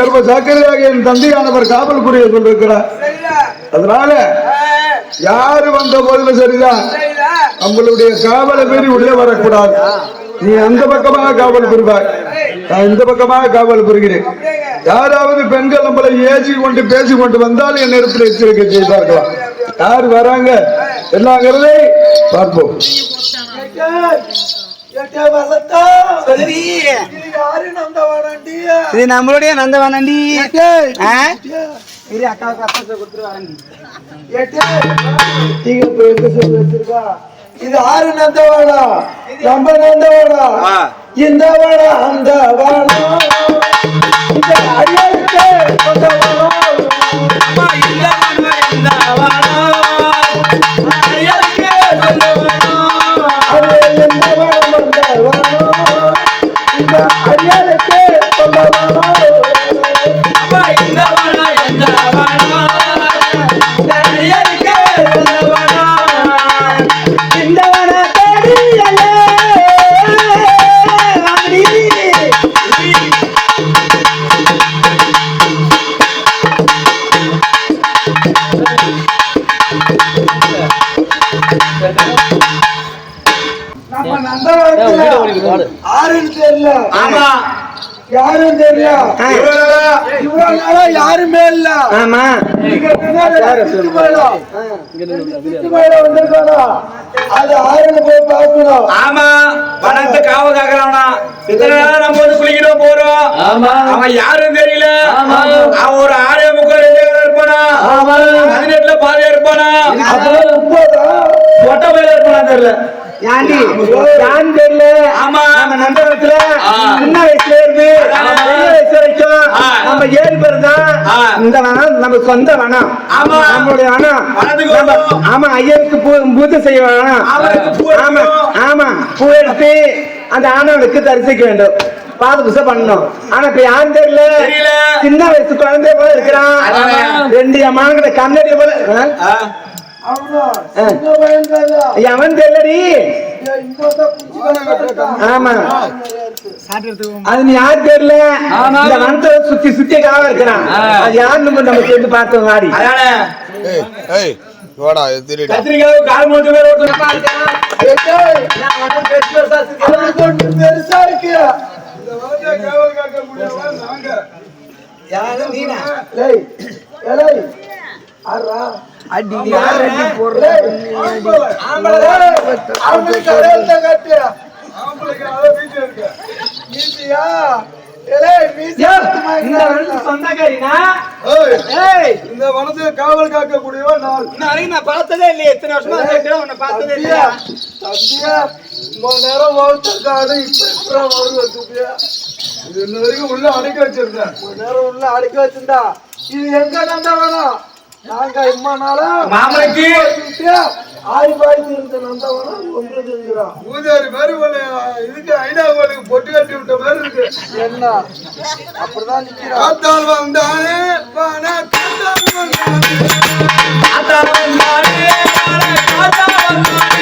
இந்த கர்ப்ப என் தந்தையானவர் காவல் புரிய சொல்லிருக்கிறார். அதனால யாரு வந்த போதிலும் சரிதான். நம்மளுடைய காவலை மீறி உள்ளே வரக்கூடாது. நீ அந்த பக்கமாக காவல் புரிவாய். நான் இந்த பக்கமாக காவல் புரிகிறேன். யாராவது பெண்கள் நம்மளை ஏசி கொண்டு பேசி கொண்டு வந்தால் என் நேரத்தில் எச்சரிக்கை செய்தார்களா? யார் வராங்க? என்னங்கிறதை பார்ப்போம். இது நந்தவனண்டி இது நம்மளுடைய நந்தவனண்டி? இரு அக்காவுக்கு அக்கா வச்சிருக்கா. இது ஆறு நந்தவாடா நம்ம நந்தவாடா இந்த வாடா அந்த வாடா இந்த அடியாருக்கு அது ஆறுன்னு போய் பார்க்கணும் ஆமா வனத்து காவ காக்கிறவனா இத்தனை நாளா நம்ம வந்து குளிக்கிறோம் போறோம். ஆமா. அவன் யாரும் தெரியல. ஆமா. அவன் ஒரு ஆறே முக்கால் ரெண்டு இருப்பானா? பதினெட்டுல பாதியா இருப்பானா. ஒட்ட பயில இருப்பானா தெரியல. ஏன்டி யான் தெரியல ஆமா. நம்ம. சின்ன வயசுல இருந்து ஆமா. பெரிய வயசு வரைக்கும் ஆ. நம்ம ஏழு பேர் தான். இந்த வனம் நம்ம சொந்த வனம் ஆமா. நம்மளுடைய வனம். ஆமா ஐயருக்கு பூஜை செய்ய வேணும் ஆமா. ஆமா பூ எடுத்து அந்த ஆணவனுக்கு தரிசிக்க வேண்டும் பாத புசை பண்ணணும் ஆனா இப்ப யாரும் தெரியல. சின்ன வயசு குழந்தை போல இருக்கிறான். ரெண்டு அம்மாங்கிட்ட கண்ணடி போல? அவனா? தெரியலடி. ஆமா. அது நீ யாரு தெரியல? இந்த வனத்தை சுத்தி சுத்தி காவ இருக்கிறான் அது யாரு நம்ம நம்ம சேர்ந்து பார்த்தோம் வாடி. வாடா திருடி கத்திரிக்காய் கால் மூணு பேர் பெருசா இருக்கு. ஏய், ஏய், ஆடுறா. ஏய், மீசி சுத்தமா இந்த வனத்து காவல் இன்ன வரைக்கும் நான் பார்த்ததே இல்லையே. எத்தனை வருஷமா உன்னை பார்த்ததே இல்லையா? தம்பியா, இவ்வளவு நேரம் வளர்த்திருக்காரு, இப்ப எப்படா வருவ தம்பியா? இது இன்ன வரைக்கும் உள்ள அடக்கி வச்சிருந்தேன். நேரம் உள்ள அடக்கி வச்சிருந்தா, இது எங்க நந்தவனம்? நாங்க இம்மா நாளா மாமனுக்கு விட்டு ஆடி பாடி இருந்த நந்தவனம் ஒன்றது இருக்கிறோம். பூஜாரி மாதிரி இதுக்கு ஐநா கோயிலுக்கு பொட்டு கட்டி விட்ட மாதிரி இருக்கு என்ன அப்படிதான் நிக்கிறோம் காத்தால் வந்தானே வான காத்தால் வந்தானே.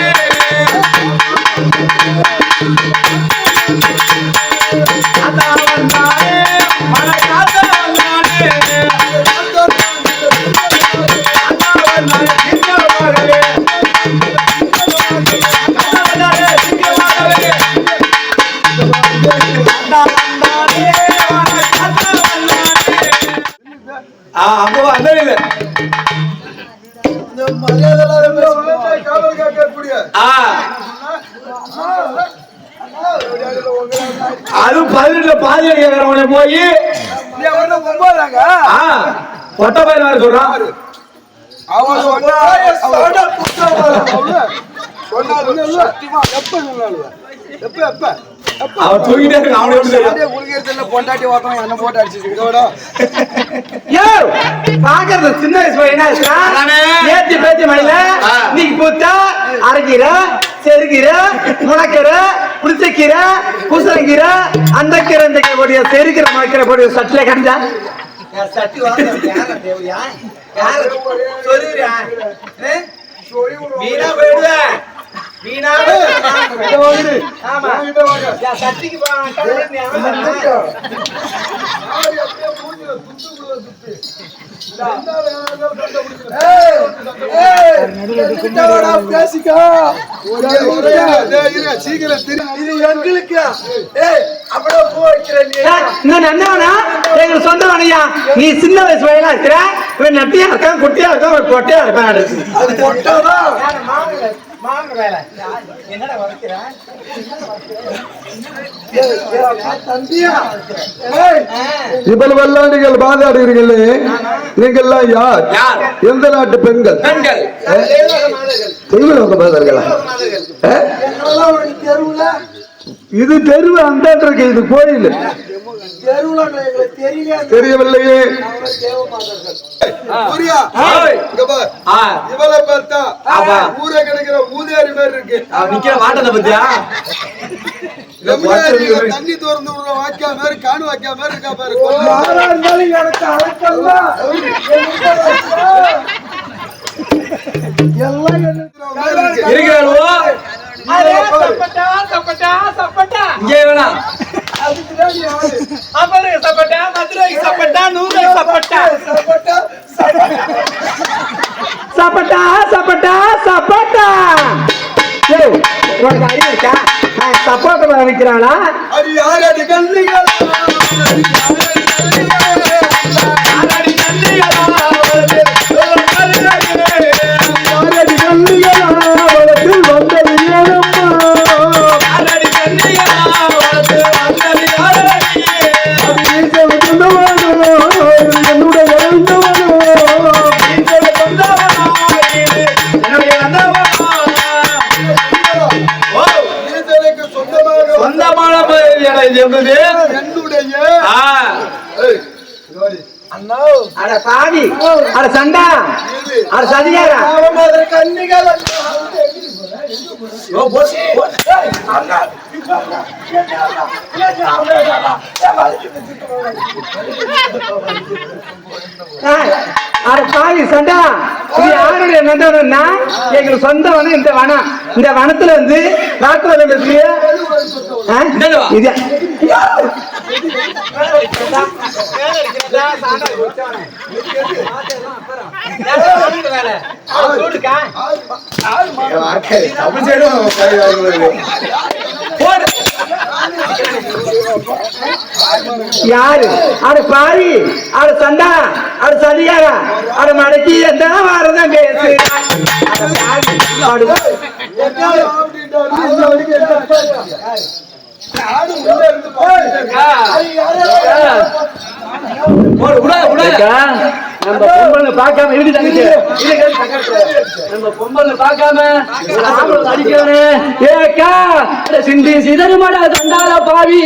பாதி கேக்குறவன போய் ஒன்பதாங்க ஆ ஒட்ட பையன் வேற சொல்றான் அவன் சொன்னா எப்ப சொன்னாலும் எப்ப எப்ப? அவன் அவனுக்கு எப்படி தெரியும் அப்படியே குளிக்கிறதுல பொண்டாட்டி ஓட்டம் என்ன போட்டு அடிச்சு இதோட யோ பாக்குறது சின்ன வயசு பையனா. ஏத்தி பேத்தி மணில. நீங்க பூத்தா அரைக்கீரை செருக்கீரை முளைக்கீரை புளிச்சக்கீரை பூசணக்கீரை அந்த கீரை இந்த கீரை போடிய செருக்கீரை முளைக்கீரை போடிய சட்டில கண்டா சட்டி வாங்க. கடவுளே, சொந்தவனையா? நீ சின்ன வயசு வயலா இருக்கிற? இவன் நட்டியா இருக்கான் குட்டியா இருக்கான் ஒரு கொட்டையா இருக்கான். அது பொட்டதான் என்னடா வளர்க்கிறேன் தம்பியா? ஏய். இவ்வளவெல்லாம் நீங்கள் வாதாடுகிறீர்களே. நீங்கள்லாம் யார்? எந்த நாட்டு பெண்கள்? பெண்கள். தெய்வலோக மாதர்களா. தெருவுல? இது தெருவு அந்த இருக்கு இது கோயில். தெரியவில்லையே. இவளை பார்த்தா ஆமா. ஊரே கிடைக்கிற ஊதியாரி மாதிரி இருக்கு. நிக்கிற வாட்டத்தை பத்தியா? தண்ணி திறந்து விடுற வாக்கியா மாதிரி காணு வாக்கியா மாதிரி இருக்கா பாரு யாரா இருந்தாலும் எனக்கு அழைக்கலாம் எல்லாம் என்ன இருக்கிறாளோ சப்பட்டா சப்பட்டா சப்பட்டா. இங்கே வேணாம் அதுக்குதான் நீ ஆளு. அப்புறம் சப்பட்டா சப்பட்டா நூறு சப்பட்டா. சாப்பாட்டா, சப்பட்டா சப்பட்டா சப்பட்டா. ஏய் உனக்கு அறிவு இருக்கா? சப்போட்டா விற்கிறாளா அது யாரடி கல்லிகள்? பாவி சண்டா. இது யாருடைய நந்தவனா எங்களுக்கு சொந்த வனம் இந்த வனம் இந்த வனத்துல வந்து வாக்குவாதம் பேசுறிய? இது யாரு? அட பாவி. அட சண்டா அட சதிகாரா அட மடக்கி. எந்த வாரதான் பேசு? அட நம்ம பொம்பளை பார்க்காம இடி தங்கச்சி நம்ம பொம்பளை பார்க்காம ஒரு ஏக்கா சிந்தி சிதறுமடா தண்டால பாவி.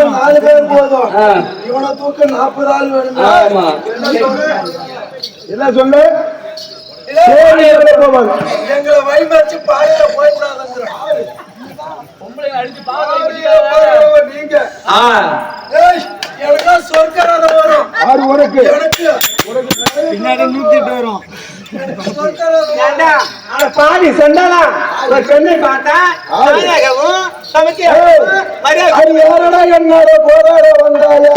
நாலு தூக்கம் நாலு பேர் போதும். இவனை தூக்க நாற்பது ஆள் வேணும்? என்ன சொல்லு? எங்களை வழிமறிச்சு பாதையில போயிடாதுங்கிறான் நீங்க ஏய், எனக்கெல்லாம் சொர்க்கராதம் வரும். ஆறு உனக்கு? எனக்கு. பின்னாடி நூத்திட்டு வரும். பாதி ஏண்டா, அட பாவி செண்டாளா ஒரு பெண்ணை பார்த்தா யாரடா என்னோட போராட வந்தாயா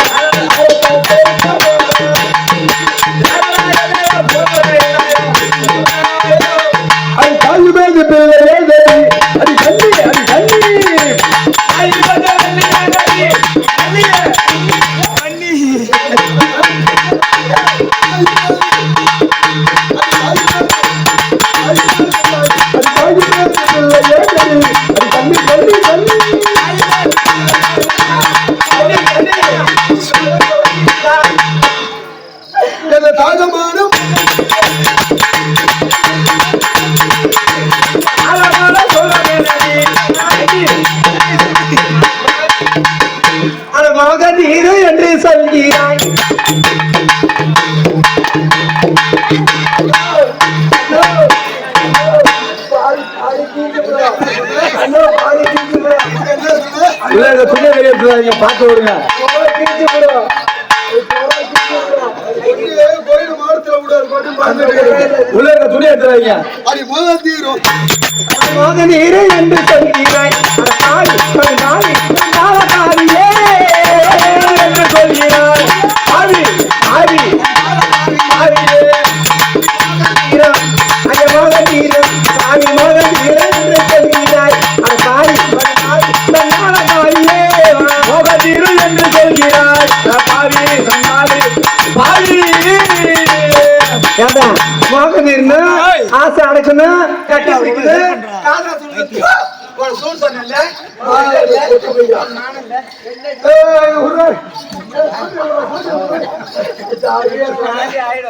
அது தாய் மேது அது கண்ணி அது கண்ணி தாய் மேது பிள்ளையே தேவி அது கண்ணி கண்ணி கண்ணி எந்த தாகமானும் பார்த்து விடுங்க. உள்ள இருக்க துணி எடுத்துறாங்க தீரும் மகனீரே என்று சொல்கிறாய். அடக்காரி,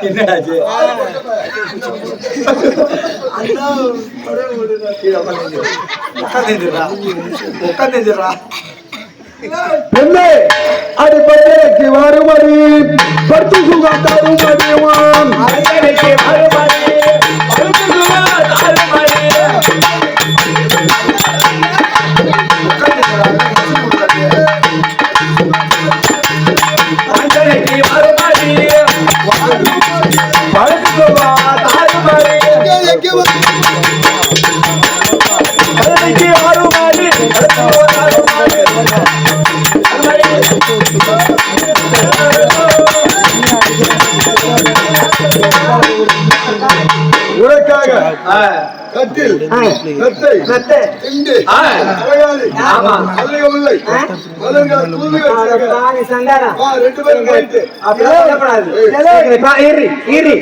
என்ன அடிப்படைக்கு வருமடி பட்டு சுகம் தருமடிவான் அரசனைக்கு கட்டில் மெத்தை மெத்தை. திண்டு ஆ. அழகாது ஆமா. மல்லிகை மலர்கள் தூதுகள் வா, ரெண்டு பேரும் போயிட்டு. பா, இரு, இரு.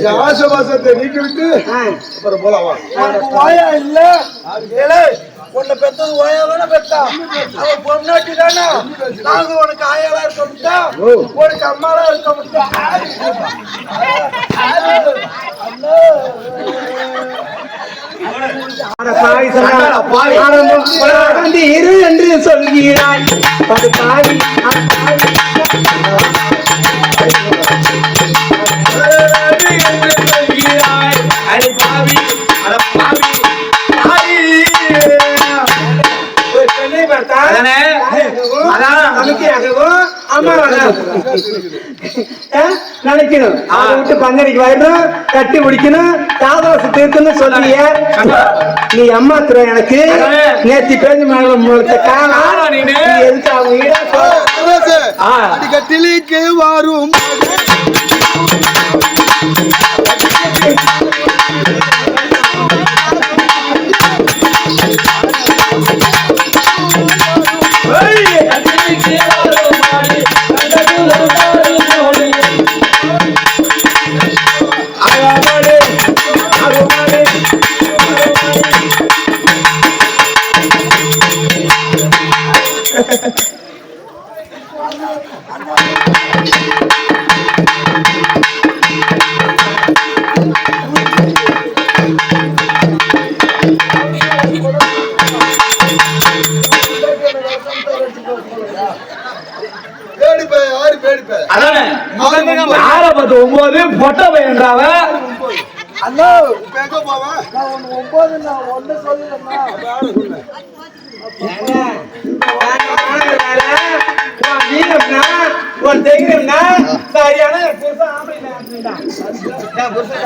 என் ஆசபாசத்தை நீக்கிவிட்டு. அப்புறம் போலாம் இல்ல. உன்னை பெத்தது வாயா தானே பெத்தா அவ பொண்ணாட்டி தானே. நாங்க உனக்கு ஆயாளா இருக்க முடியா உனக்கு அம்மாளா இருக்க முடியா இரு என்று சொல்கிறாய். நினைக்கணும். அதை விட்டு பங்கடிக்கு வரணும் கட்டி முடிக்கணும் காதவாசம் தீர்க்கணும் சொல்லிய. நீ அம்மா திரு எனக்கு. நேத்தி பேஞ்சு மேல முழுத்த காலம் நீ எதுக்கு அவங்க. அடிக்கட்டிலிக்கு வரும். ஒன்பது பொட்ட பையன்றாவ அண்ணா இப்ப எங்க போவேன். நான் ஒன்பது நான் ஒண்ணு சொல்லுறேன்னா உன் தைரியம்னா சரியான புருஷன்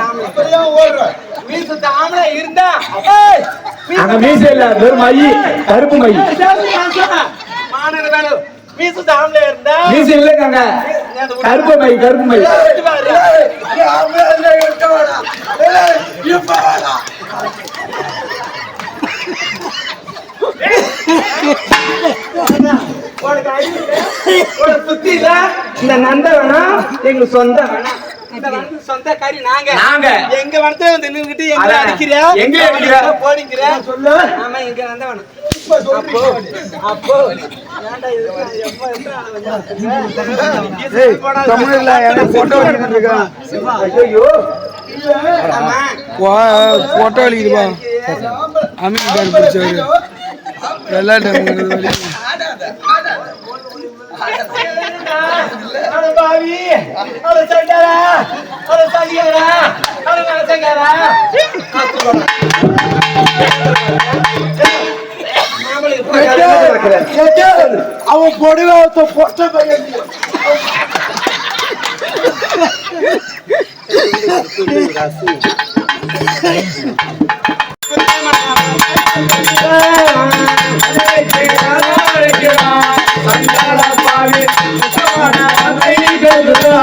ஆம்பளை இருந்தா அங்க மீசை இல்ல வெறும் மை கருப்பு மை மாநகர ஆம்பளை இருந்தா மீசை இல்லைங்க கருப்பு மை கருப்பு மை உனக்கு அறிவு இல்ல? உனக்கு புத்தி இல்ல? இந்த நந்த வேணாம் எங்களுக்கு சொந்த வேணாம் இந்த வந்து சொந்த கறி நாங்க நாங்க. எங்க வந்து வந்து நின்னுகிட்டு எங்க அதான். அடிக்கிறியா எங்க அடிக்கிற? போடிக்கிற சொல்லு ஆமா எங்க நந்த வேணும் இப்ப சொல்லு அப்போ ஏன்டா இது எப்ப எப்ப தமிழ்ல எனக்கு போட்டோ எடுத்துருக்கான் ஐயோ ஆமா போட்டோ அடிக்குதுப்பா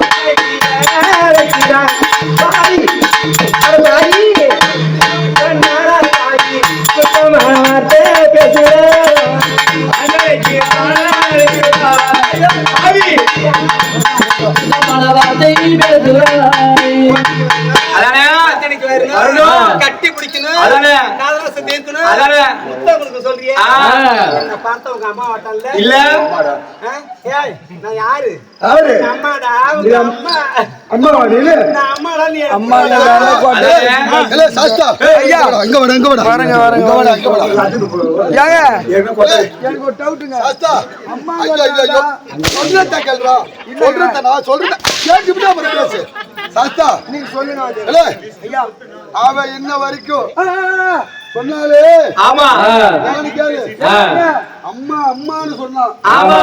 அமீர் கான் பிடிச்சவரு வெள்ளாட்டு அட பாவி அட சண்டாரா அட சங்கியாரா அட மனசங்காரா அவன் பொடிவை பொட்ட பையன் வார்த்தை பேசுவாய் அதானே சொல்றியே. பார்த்த உங்க அம்மா வாட்டல்ல. இல்ல. நான் யாரு? எங்க அம்மாடா நீ அம்மா இல்ல, சாஸ்தா. ஐயா. இங்க வாடா, இங்க வாடா. வரேங்க, வரேங்க, இங்க வாடா, இங்க. ஏங்க போட்ட எனக்கு ஒரு டவுட்டுங்க சாஸ்தா. அம்மா ஐயோ, ஐயோ. சொல்றத கேளுடா. சொல்றத நான் சொல்றத கேட்டுவிட்டு அப்புறம் பேசு. சாஸ்தா. நீங்க சொல்லுங்க. இல்ல, ஐயா அவன் இன்ன வரைக்கும் சொன்னாலே ஆமா நான் கேளு. அம்மா அம்மான்னு சொன்னான் ஆமா.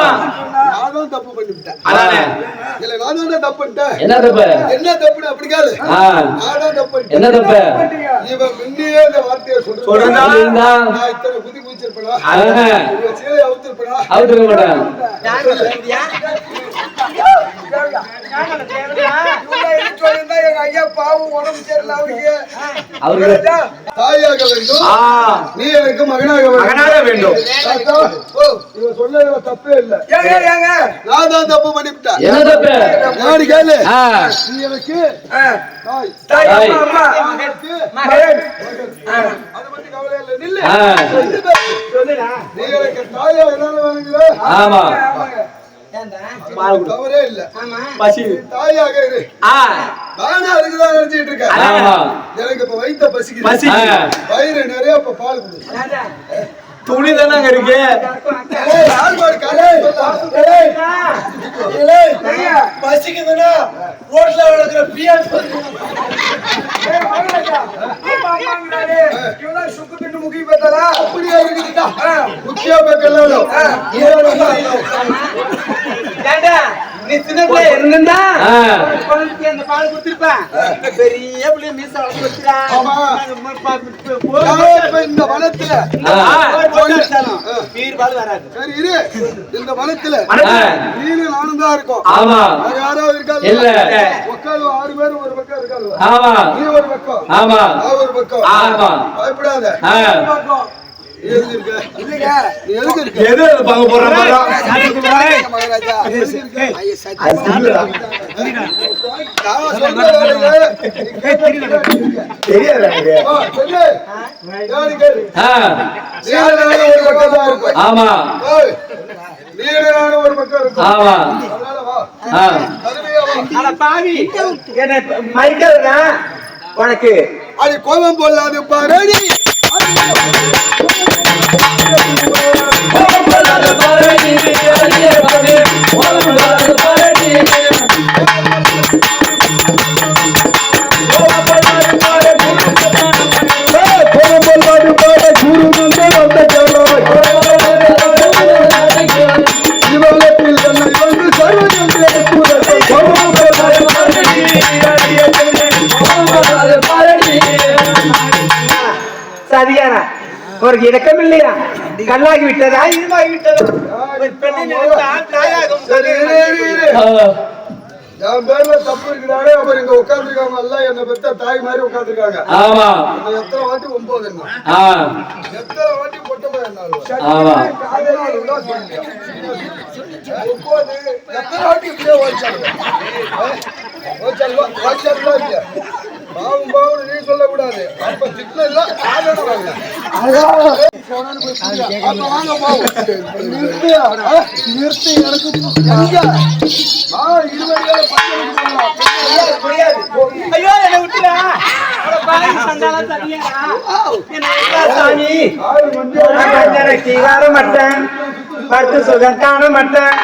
நான் தான் தப்பு பண்ணிவிட்டேன். அதானே. இல்ல நான் தான் தப்பு பண்ணிட்டேன். என்ன தப்பு? என்ன தப்புன்னு அப்படி கேளு. ஆ, நான் தான் தப்பு பண்ணிட்டேன். என்ன தப்பு. இவன் முன்னையே இந்த வார்த்தையை சொல்றான் நான் இத்தனை குதி குதிச்சிருப்பேனா சீலையை அவுத்திருப்பேனா? மாட்டேன். தாயாக வேண்டும். ஆ. நீ எனக்கு மகனாக வேண்டும். மகனாக வேண்டும். இவன் சொன்னதுல தப்பே இல்ல. ஏங்க ஏங்க நான் தான் தப்பு பண்ணிவிட்டேன். என்ன தப்பு? யாரு கேளு? ஆ, நீ எனக்கு ஆ, தாய். தாய் தாய். அம்மா அம்மா. எனக்கு மகன். அதை பத்தி கவலை இல்லை. நில்லு. சொல்லுடா. நீ எனக்கு தாயா ஆமா. ஆமாங்க தவறே இல்ல. பசி. தாயாக இரு. நினைச்சிட்டு இருக்கேன். எனக்கு இப்ப வயித்த பசிக்குது. பசி. ஆ, வயிறு நிறைய இப்ப பால் கொடு துணி தானே இருக்கு பசிக்குதுன்னா ரோட்ல வளர்க்குற பியாஸ் ஏய், மகனேக்கா. அம்மா, அம்மாங்கிறாரு. இவெல்லாம் சுக்கு தின்னு முக்கி பார்த்ததா? அப்படியே இருக்குதுடா. முக்கிய. ஏண்டா நீ சின்ன பிள்ளை. குழந்தைக்கு அந்த பால் கொடுத்திருப்பேன். பெரிய பிள்ளை மீச இந்த வனத்துல. பீர் பால் வராது. சரி இரு. இந்த வனத்துல நீனு நானும் தான் இருக்கோம். ஆமா. யாராவது இருக்காது இல்ல. உட்காந்து ஆறு பேர் ஒரு பக்கம் இருக்காது ஆமா. நீ ஒரு பக்கம். ஆமா. ஒரு பக்கம். ஆமா. பயப்படாத. பக்கம். ஆமா. நானும் ஒரு பக்கம் இருப்போம். ஆமா. அதனால வா. ஆ, கருமையா வா. அட பாவி. என்ன மறைக்கிறதா உனக்கு? அடி கோபம் போடலாது பாரு. கோபம் கண்ணாகி விட்டதா இருமாகி விட்டதா ஒரு பெண்ணை நினைத்தால் தாயாகும் என் பேர்ல தப்பு இருக்குதானே அவர் இங்க உட்கார்ந்துருக்காங்க எல்லாம் என்னை பெத்த தாய் மாதிரி உட்கார்ந்துருக்காங்க. ஆமா. எத்தனை வாட்டி ஒன்பது என்ன? ஆ, எத்தனை வாட்டி பொட்ட பையன் ஆமா. ஒன்பது எத்தனை வாட்டி இப்படியே ஓடிச்சாங்க? ஓடிச்சாங்களா? ஓடிச்சாங்களா இல்லையா? பாவம் பாவம் நீ சொல்லக்கூடாது. அப்ப ஆதரவு அப்ப வாங்க பாவம் நிறுத்து. ஆ, நிறுத்து எனக்கு எங்க? வா, இருபது பேரை பத்து ஐயோ என்னை விட்டுடா மாட்டேன். சுகம் காண மாட்டேன்.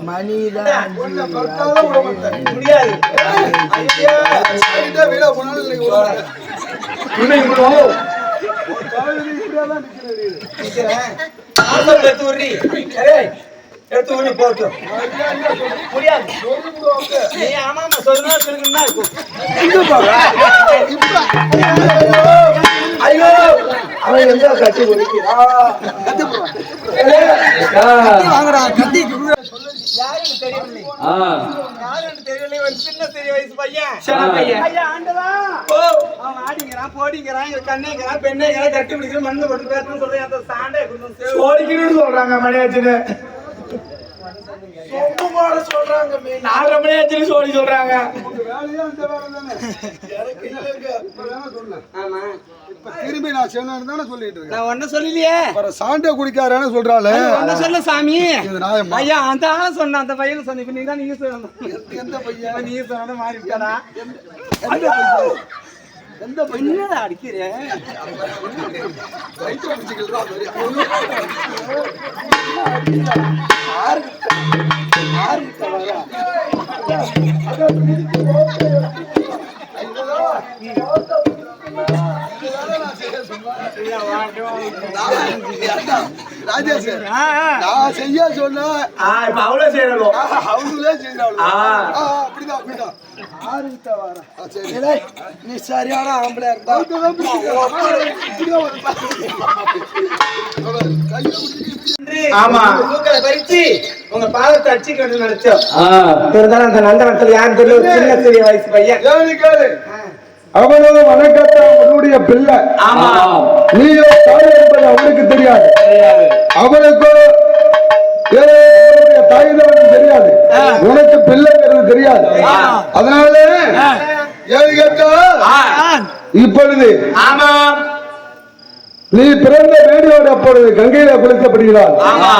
நீ. ஆசம் எடுத்து விடுறி ஏய், எடுத்து விடு போட்டு. முடியாது. நீ ஆமா ஆமா சொல்லுனா சொல்லுங்கன்னா இருக்கும். ஐயோ! அவன் கட்டி வாங்கடா, கத்தி யாருக்கு தெரியவில்லை. ஆ. யாருக்கு தெரியவில்லை? ஒரு சின்ன சிறிய வயசு பையன். பையன். ஐயா ஆண்டவா. ஓ. அவன் ஆடிங்கிறான் போடிங்கிறான் இங்க கண்ணுங்கிறான் பெண்ணுங்கிறான் கட்டி பிடிக்கிற மண்ணு போட்டு பேசணும்னு சொல்லி அந்த சாண்டை ஓடிக்கணும்னு சொல்றாங்க மணியாச்சுன்னு. சொல்றாங்க திரும்பி நான் சொன்னேன்னு தானே சொல்லிட்டு இருக்கேன். நான் ஒன்னும் சொல்லலையே அப்புறம் சாண்டை குடிக்காரன்னு சொல்றாளே. ஒன்னும் சொல்ல சாமி? ஐயா அந்த ஆள சொன்ன அந்த பையன் சொன்ன இப்ப நீ தான் நீங்க சொல்லணும் எந்த பையன்? நீ சொன்ன மாறி விட்டாடா எந்த பையன்? எந்த பையன்? என்னடா அடிக்கிறேன் பெரிய. ராஜேஷ் நான் செய்ய சொன்னேன் இப்ப அவ்வளவு செய்யணும் அவங்களே ஆ. அப்படிதான் அப்படிதான் நீ சரியான ஆம்பளையா இருந்தா ஆமா தூக்கலை பறிச்சு உங்க பாதத்தை அடிச்சுக்கணும்னு நினைச்சோம் இருந்தாலும் அந்த நந்தனத்துல யாரும் தெரியல சின்ன சிறிய வயசு பையன் ஏழு கேளு அவனோ வணக்கத்தை உன்னுடைய பிள்ளை. ஆமா. நீயோ தாய் என்பது அவனுக்கு தெரியாது. அவனுக்கோ ஏதோ அவனுடைய தாய் அவனுக்கு தெரியாது. உனக்கு பிள்ளைங்கிறது தெரியாது. அதனால இப்பொழுது நீ பிறந்த வேடியோடு அப்பொழுது கங்கையில குளிக்கப்படுகிறாள் ஆமா.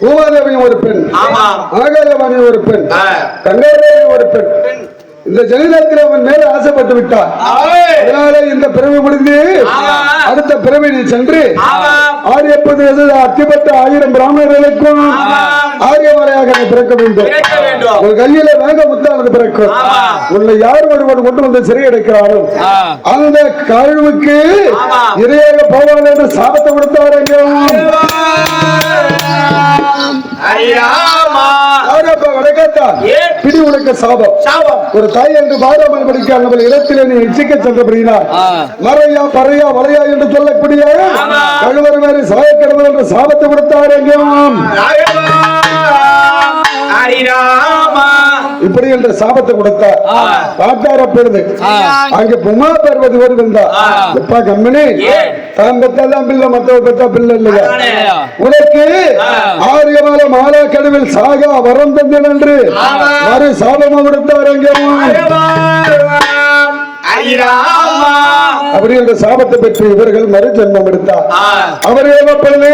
பூமாதேவி ஒரு பெண். ஆமா. ஆகாயவாணி ஒரு பெண். ஆ. கங்காதேவி ஒரு பெண். இந்த ஜெகதத்தில் அவன் மேல ஆசைப்பட்டு விட்டான் அதனால இந்த பிறவி முடிந்து. அடுத்த பிறவி நீ சென்று ஆரியப்பது எது அத்திப்பட்ட ஆயிரம் பிராமணர்களுக்கும் ஆரியமலையாக நீ பிறக்க வேண்டும். உன் கையில வேக முத்தானது பிறக்கும். உன்னை யார் ஒருவன் கொண்டு வந்து சிறையடைக்கிறாரோ ஆ. அந்த கழுவுக்கு. இரையாக போவான் என்று சாபத்தை கொடுத்தார் ஐயாமா பிடி உனக்கு சாபம். ஒரு தாய் என்று பாராமல் படிக்க நம்ம இடத்திலே நீ இச்சிக்க. மறையா பறையா வளையா என்று சொல்லக்கூடிய. கழுவர் மேலே சாயக்கிடமல் என்று சாபத்தை கொடுத்தார் எங்கேயும் ஹரிராமா. இப்படி என்ற சாபத்தை கொடுத்தார் ஆ. பார்த்தார் அப்பொழுது அங்க புமா பார்வதி ஒரு வந்தா. எப்பா கம்மனி ஏன்? தான் பெற்றாதான் பிள்ளை மத்தவ பெற்றா பிள்ளை இல்லையா. உனக்கு ஆ. ஆரியமால மாலா கடுவில் சாகா வரம் தந்தேன் என்று. மறு சாபமா கொடுத்தார் ஹரிராமா அப்படி என்ற சாபத்தை பெற்று இவர்கள் மறு ஜென்மம் எடுத்தார் அவர் ஏவப்பொழுது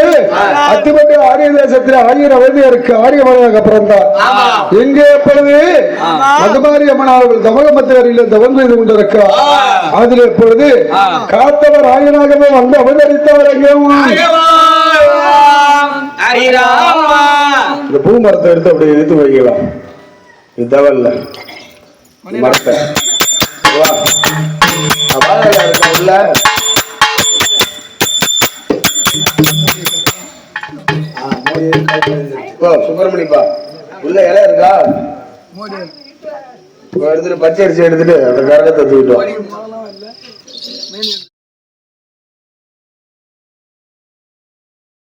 அத்திமன்ற ஆரிய தேசத்தில் ஆயிரம் வயதியருக்கு ஆரியமலையாக பிறந்தார். ஆமா. எங்கே எப்பொழுது மதுமாரி அம்மன் அவர்கள் தமகமத்திரில் தவம் செய்து கொண்டிருக்கிறார். அதில் எப்பொழுது. காத்தவர் ஆயனாகவே வந்து அவதரித்தவர் எங்கேயும்? இந்த பூ மரத்தை எடுத்து அப்படி எடுத்து வைக்கலாம். இது தவல்ல. மரத்தை. வாழையில இருக்கா உள்ள இலை இருக்கா? எடுத்துட்டு பச்சை அரிசி எடுத்துட்டு அந்த கரகத்தை தூக்கிட்டோம்